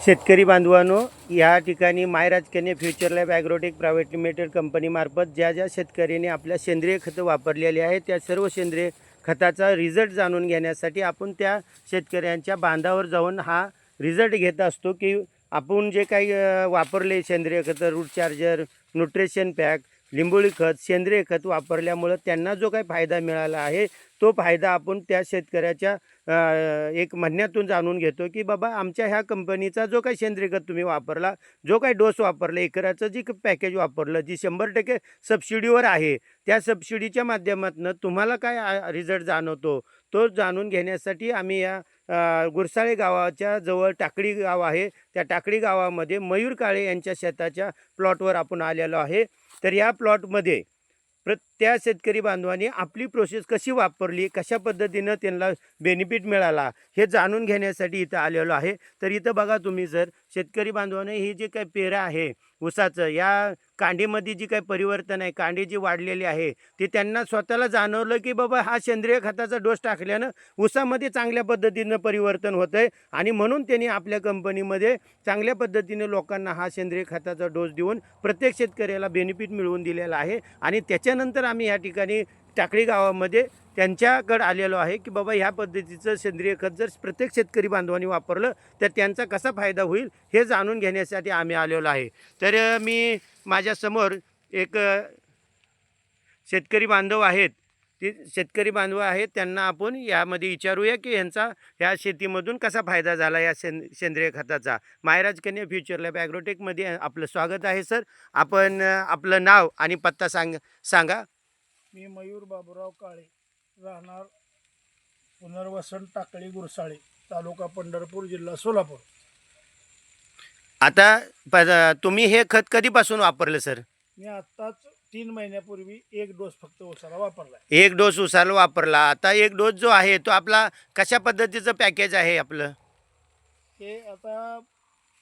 शेतकरी बांधवांनो या ठिकाणी मायराज केने future lab agrotech private limited कंपनीमार्फत ज्या ज्या शेतकऱ्यांनी आपल्या सेंद्रिय खतं वापरलेली आहे त्या सर्व सेंद्रिय खताचा रिझल्ट जाणून घेण्यासाठी आपण त्या शेतकऱ्यांच्या बांधावर जाऊन हा रिझल्ट घेत असतो की आपण जे काही वापरले सेंद्रिय खतं रूट चार्जर न्यूट्रिशन पॅक लिंबोळी खत सेंद्रिय खत वापरल्यामुळं त्यांना जो काही फायदा मिळाला आहे तो फायदा आपण त्या शेतकऱ्याच्या एक म्हणण्यातून जाणून घेतो की बाबा आमच्या ह्या कंपनीचा जो काही सेंद्रिय खत तुम्ही वापरला जो काही डोस वापरला एकराचं जी पॅकेज वापरलं जी शंभर टक्के सबसिडीवर आहे त्या सबसिडीच्या माध्यमातून तुम्हाला काय रिझल्ट जाणवतो? तो जाणून घेण्यासाठी आम्ही या गुरसाळे गावाच्या जवळ टाकडी गाव आहे. त्या टाकडी गावामध्ये मयूर काळे यांच्या शेताच्या प्लॉटवर आपण आलेलो आहे. तर या प्लॉटमध्ये प्र त्या शेतकरी बांधवांनी आपली प्रोसेस कशी वापरली कशा पद्धतीनं त्यांना बेनिफिट मिळाला हे जाणून घेण्यासाठी इथं आलेलो आहे. तर इथं बघा तुम्ही जर शेतकरी बांधवाने ही जे काही पेरा आहे ऊसाचं या कांडीमध्ये जी काही परिवर्तन आहे कांडी जी वाढलेली आहे ते त्यांना स्वतःला जाणवलं की बाबा हा सेंद्रिय खताचा डोस टाकल्यानं ऊसामध्ये चांगल्या पद्धतीनं परिवर्तन होतं आहे आणि म्हणून त्यांनी आपल्या कंपनीमध्ये चांगल्या पद्धतीने लोकांना हा सेंद्रिय खताचा डोस देऊन प्रत्येक शेतकऱ्याला बेनिफिट मिळवून दिलेला आहे. आणि त्याच्यानंतर आम्ही या ठिकाणी टाकळी गावामध्ये त्यांच्याकडे आलेलो आहे की बाबा ह्या पद्धतीचं सेंद्रिय खत जर प्रत्येक शेतकरी बांधवांनी वापरलं तर त्यांचा कसा फायदा होईल हे जाणून घेण्यासाठी आम्ही आलेलो आहे. तर मी माझ्यासमोर एक शेतकरी बांधव आहेत. ते शेतकरी बांधव आहेत त्यांना आपण यामध्ये विचारूया की यांचा ह्या शेतीमधून कसा फायदा झाला या सें सेंद्रिय खताचा. मायराज कन्या फ्युचर लॅब ॲग्रोटेकमध्ये आपलं स्वागत आहे सर. आपण आपलं नाव आणि पत्ता सांग सांगा. मी मयूर बाबूराव काळे राहणार पुनर्वसन टाकळी गुरसाळे तालुका पंढरपूर जिल्हा सोलापूर. आता प तुम्ही हे खत कधीपासून वापरलं सर? मी आत्ताच तीन महिन्यापूर्वी एक डोस फक्त ओसाला वापरला एक डोस उसाला वापरला. आता एक डोस जो आहे तो आपला कशा पद्धतीचं पॅकेज आहे आपलं? हे आता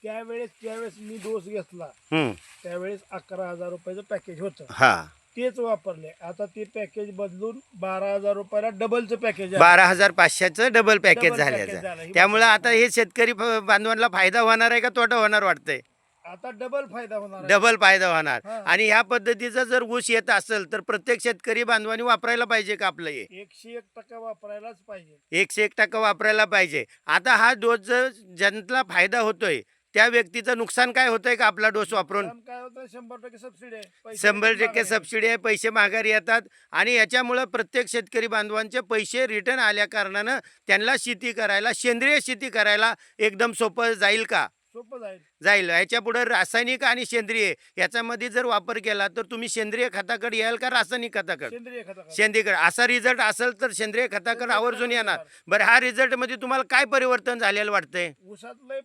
त्यावेळेस ज्यावेळेस मी डोस घेतला हं, त्यावेळेस अकरा हजार रुपयाचं पॅकेज होतं. हा. तेच वापरले आता ते पॅकेज बदलून बारा हजार रुपयाला डबलचं पॅकेज आहे. बारा हजार पाचशेचं डबल पॅकेज Double package झाल्याचं झालं. ही त्यामुळं आता हे शेतकरी फ- बांधवांना फायदा होणार आहे का तोटा होणार वाटतंय आता डबल फायदा होणार आहे. डबल फायदा होणार हा. आणि ह्या पद्धतीचा जर ऊस येत असेल तर प्रत्येक शेतकरी बांधवांनी वापरायला पाहिजे का आपलं हे एकशे एक टक्का वापरायलाच पाहिजे एकशे एक टक्का वापरायला पाहिजे आता हा डोस जर ज्यांना फायदा होतोय त्या व्यक्तीचं नुकसान काय होतंय का आपला डोस वापरून? कारण काय होतं शंभर टक्के सबसिडी आहे. पैसे शंभर टक्के मागायला. सबसिडी आहे पैसे माघारी येतात आणि याच्यामुळं प्रत्येक शेतकरी बांधवांचे पैसे रिटर्न आल्या कारणानं त्यांना शेती करायला सेंद्रिय शेती करायला एकदम सोपं जाईल का? जाईल. ह्याच्या पुढे रासायनिक आणि सेंद्रिय याच्यामध्ये जर वापर केला तर तुम्ही सेंद्रिय खताकडे याल का रासायनिक खताकडे? सेंद्रिय खताकडे. सेंद्रियकडे असा रिझल्ट असेल तर सेंद्रिय खताकडे आवर्जून येणार. बरं ह्या रिझल्टमध्ये तुम्हाला काय परिवर्तन झालेलं वाटतंय?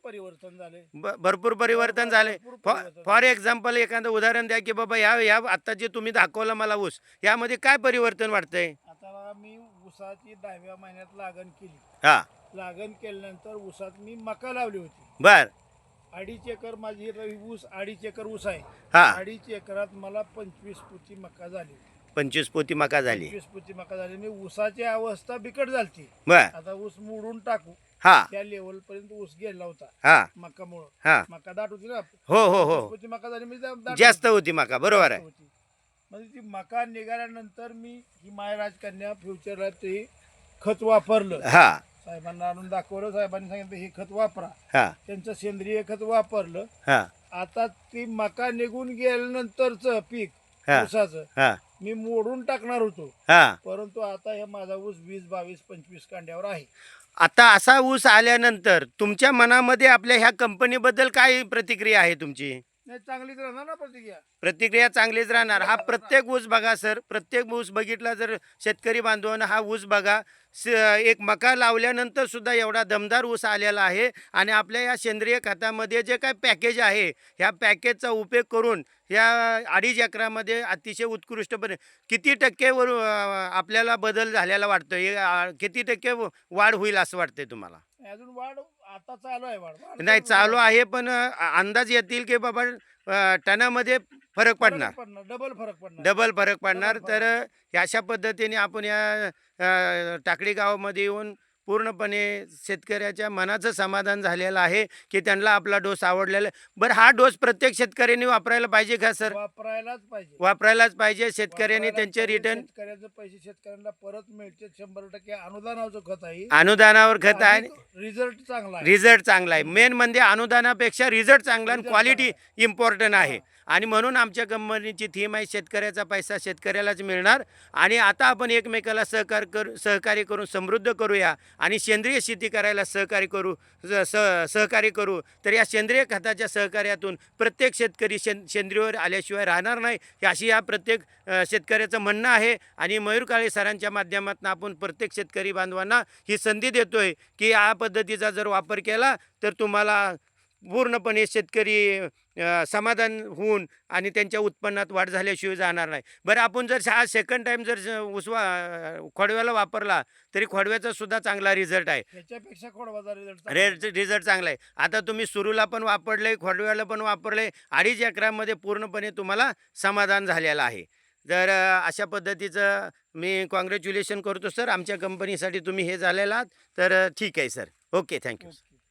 परिवर्तन झाले. भरपूर परिवर्तन झाले. फॉर एक्झाम्पल एखादं उदाहरण द्या की बाबा ह्या ह्या आता जे तुम्ही दाखवलं मला ऊस यामध्ये काय परिवर्तन वाटतंय? आता मी ऊसाची दहाव्या महिन्यात लागण केली. हा. लागण केल्यानंतर ऊसात मी मका लावली होती. बर. अडीच एकर माझी रवी ऊस अडीच एकर ऊस आहे. हा. अडीच एकरात मला पंचवीस पुती मका झाली. पंचवीस पोती मका झाली. पंचवीस पुती मका झाली मी ऊसाची अवस्था बिकट झाली बर. आता ऊस मोडून टाकू. हा. त्या लेवल पर्यंत ऊस गेला होता. हा. मकामुळं. हा. मका दाट होती ना. हो हो हो. पुती मका झाली मी दा- दाट जास्त होती. होती मका बरोबर आहे. होती. म्हणजे ती मका निघाल्यानंतर मी ही मायराज कन्या फ्युचरला ते खत वापरलं. हा. साहेबांना आणून दाखवलं साहेबांनी सांगितलं हे खत वापरा. हा. त्यांचं सेंद्रिय खत वापरलं. हा. आता ती मका निघून गेल्यानंतरच पीक हा. ऊसाचं हा. मी मोडून टाकणार होतो. हा. परंतु आता हे माझा ऊस वीस बावीस पंचवीस कांड्यावर आहे. आता असा ऊस आल्यानंतर तुमच्या मनामध्ये आपल्या ह्या कंपनीबद्दल काय प्रतिक्रिया आहे तुमची? नाही चांगलीच राहणार ना प्रतिक्रिया? प्रतिक्रिया चांगलीच राहणार. हा प्रत्येक ऊस बघा सर. प्रत्येक ऊस बघितला जर शेतकरी बांधवांना हा ऊस बघा. स एक मका लावल्यानंतर सुद्धा एवढा दमदार ऊस आलेला आहे आणि आपल्या या सेंद्रिय खतामध्ये जे काय पॅकेज आहे ह्या पॅकेजचा उपयोग करून या अडीच एकरामध्ये अतिशय उत्कृष्टपणे किती टक्केवर आपल्याला बदल झालेला वाटतो हे किती टक्के वाढ होईल असं वाटतंय तुम्हाला? अजून वाढ आता चालू आहे वाढ. वाढ नाही चालू आहे पण अं, अंदाज येतील की बाबा अं, टनामध्ये फरक पडणार. फरक पडणार. डबल फरक पडणार. डबल फरक पडणार. तर अशा पद्धतीने आपण या अ, टाकळी गावामध्ये येऊन पूर्णपणे शेतकऱ्याच्या मनाचं समाधान झालेलं आहे की त्यांना आपला डोस आवडलेला आहे. बरं हा डोस प्रत्येक शेतकऱ्यांनी वापरायला पाहिजे का सर? वापरायलाच पाहिजे. वापरायलाच पाहिजे शेतकऱ्यांनी त्यांचे. रिटर्न शेतकऱ्याचे पैसे शेतकऱ्यांना परत मिळते शंभर टक्के अनुदानाचं खत आहे. अनुदानावर खत आहे. रिझल्ट चांगला आहे. रिझल्ट चांगला आहे. मेन म्हणजे अनुदानापेक्षा रिझल्ट चांगला आणि क्वालिटी इम्पॉर्टंट आहे. आणि म्हणून आमच्या कंपनीची थीम आहे शेतकऱ्याचा पैसा शेतकऱ्यालाच मिळणार. आणि आता आपण एकमेकाला सहकार करू सहकार्य करून समृद्ध करूया. आणि सेंद्रिय शेती करायला सहकार्य करू स- सहकार्य करू. तर या सेंद्रिय खताच्या सहकार्यातून प्रत्येक शेतकरी शें सेंद्रियवर आल्याशिवाय राहणार नाही. अशी या प्रत्येक शेतकऱ्याचं म्हणणं आहे. आणि मयूर काळे सरांच्या माध्यमातून आपण प्रत्येक शेतकरी बांधवांना ही संधी देतोय की या पद्धतीचा जर वापर केला तर तुम्हाला पूर्णपणे शेतकरी समाधान होऊन आणि त्यांच्या उत्पन्नात वाढ झाल्याशिवाय जाणार नाही. बरं आपण जर हा सेकंड टाईम जर उसवा खोडव्याला वापरला तरी खोडव्याचा सुद्धा चांगला रिझल्ट आहे. ह्याच्यापेक्षा खोडवाचा रिझल्ट रेड रिझल्ट चांगला आहे. आता तुम्ही सुरूला पण वापरले खोडव्याला पण वापरले अडीच एकरामध्ये पूर्णपणे तुम्हाला समाधान झालेलं आहे. जर अशा पद्धतीचं मी कॉंग्रॅच्युलेशन करतो सर आमच्या कंपनीसाठी तुम्ही हे झालेला तर ठीक आहे सर ओके थँक्यू